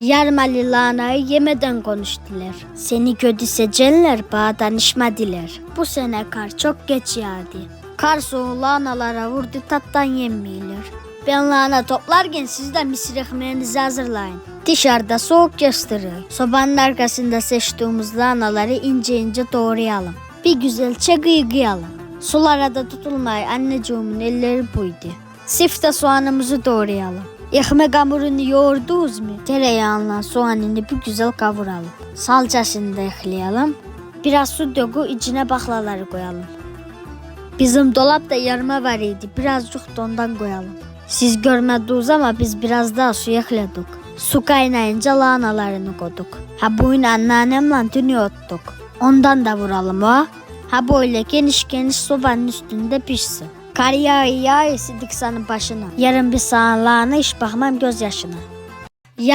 Yarmalı lanayı yemeden konuştular. Seni kötü seçenler bana danışmadılar. Bu sene kar çok geç yağdı. Kar soğuğu lanalara vurdu tattan yemiyorlar. Ben lahana toplarken siz de misir ekmeğinizi hazırlayın. Dışarıda soğuk gösteriyor. Sobanın arkasında seçtiğimiz lahanaları ince ince doğrayalım. Bir güzelce gıygıyalım. Sulara da tutulmayı anneciğimin elleri buydu. Sifte soğanımızı doğrayalım. Ekmek hamurunu yoğurdunuz mu? Tereyağıyla soğanını bir güzel kavuralım. Salçasını da ekleyelim. Biraz su dökü içine baklaları koyalım. Bizim dolapta yarma var idi. Birazcık da ondan koyalım. Siz görmediniz ama biz biraz daha su ekledik. Su kaynayınca lahanalarını koyduk. Ha bugün anneannemle dün ottuk. Ondan da vuralım ha. Ha böyle geniş geniş sobanın üstünde pişsin. Kar yağı yağı sidik senin başına. Yarın bir sana lahana iş bakmam gözyaşına.